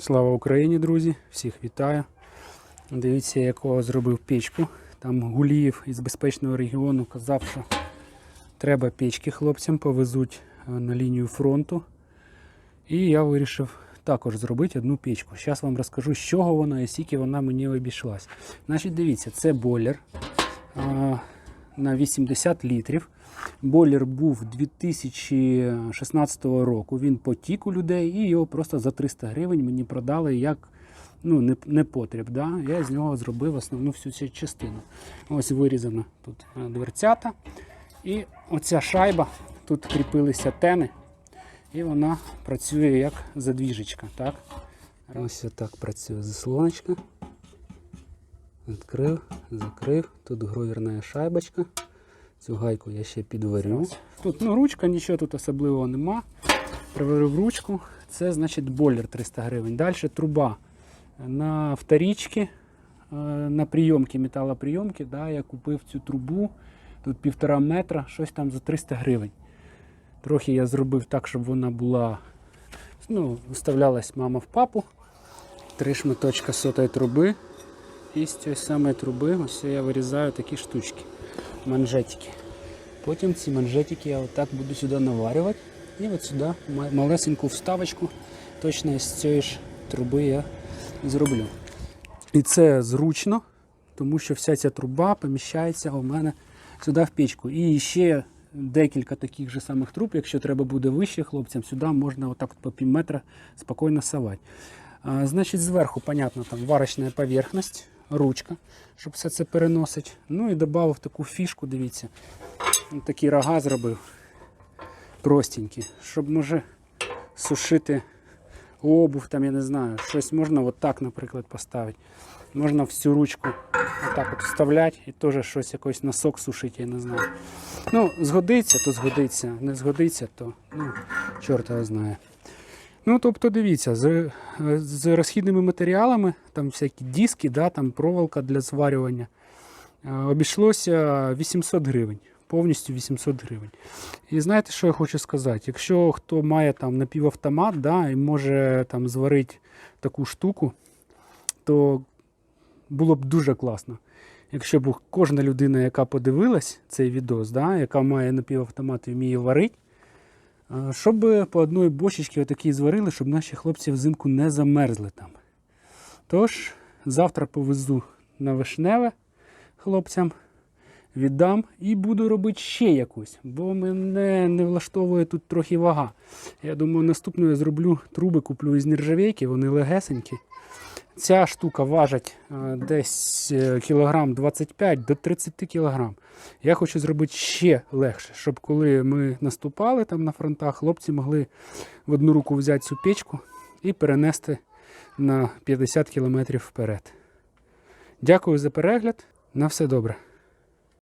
Слава Україні, друзі! Всіх вітаю. Дивіться, якого зробив печку. Там Гуліїв із безпечного регіону казав, що треба печки хлопцям, повезуть е, на лінію фронту. І я вирішив також зробити одну печку. Зараз вам розкажу, з чого вона і скільки вона мені обійшлась. Значить, дивіться, це бойлер на 80 літрів. Бойлер був 2016 року. Він потік у людей і його просто за 300 гривень мені продали як ну, не, не потріб. Да? Я з нього зробив основну всю цю частину. Ось вирізано тут е, дверцята. І оця шайба, тут кріпилися тени, і вона працює як задвіжечка. Так? Ось так працює заслоночка. Відкрив, закрив. Тут гровірна шайбочка. Цю гайку я ще підварю. Тут ну, ручка, нічого тут особливого нема. Приварив ручку. Це значить бойлер 300 гривень. Далі труба на вторічки, е, на прийомки, металоприйомки. Да, я купив цю трубу. Тут півтора метра, щось там за 300 гривень. Трохи я зробив так, щоб вона була. Ну, вставлялась мама в папу. Три шматочка сотої труби. І з цієї самої труби ось я вирізаю такі штучки, манжетики. Потім ці манжетики я отак буду сюди наварювати. І от сюди малесеньку вставочку точно із цієї ж труби я зроблю. І це зручно, тому що вся ця труба поміщається у мене сюди в печку. І ще декілька таких же самих труб, якщо треба буде вище хлопцям, сюди можна отак по пів метра спокійно совати. А, значить, зверху, понятно, там варочна поверхність, ручка, щоб все це переносить. Ну і додав таку фішку, дивіться. Такі рога зробив простенькі, щоб може сушити обув, там, я не знаю, щось можна от так, наприклад, поставити. Можна всю ручку отак от вставляти і теж щось якийсь носок сушити, я не знаю. Ну, згодиться, то згодиться, не згодиться, то ну, чорт його знає. Ну, тобто, дивіться, з, з розхідними матеріалами, там всякі диски, да, там проволока для зварювання, е, обійшлося 800 гривень. Повністю 800 гривень. І знаєте, що я хочу сказати? Якщо хто має там напівавтомат да, і може там зварити таку штуку, то було б дуже класно. Якщо б кожна людина, яка подивилась цей відос, да, яка має напівавтомат і вміє варити, щоб по одної бочечки отакі зварили, щоб наші хлопці взимку не замерзли там. Тож, завтра повезу на вишневе хлопцям, віддам і буду робити ще якусь, бо мене не влаштовує тут трохи вага. Я думаю, наступну я зроблю труби, куплю із нержавейки, вони легесенькі. Ця штука важить е, десь е, кілограм 25 до 30 кілограм. Я хочу зробити ще легше, щоб коли ми наступали там на фронтах, хлопці могли в одну руку взяти цю печку і перенести на 50 кілометрів вперед. Дякую за перегляд. На все добре.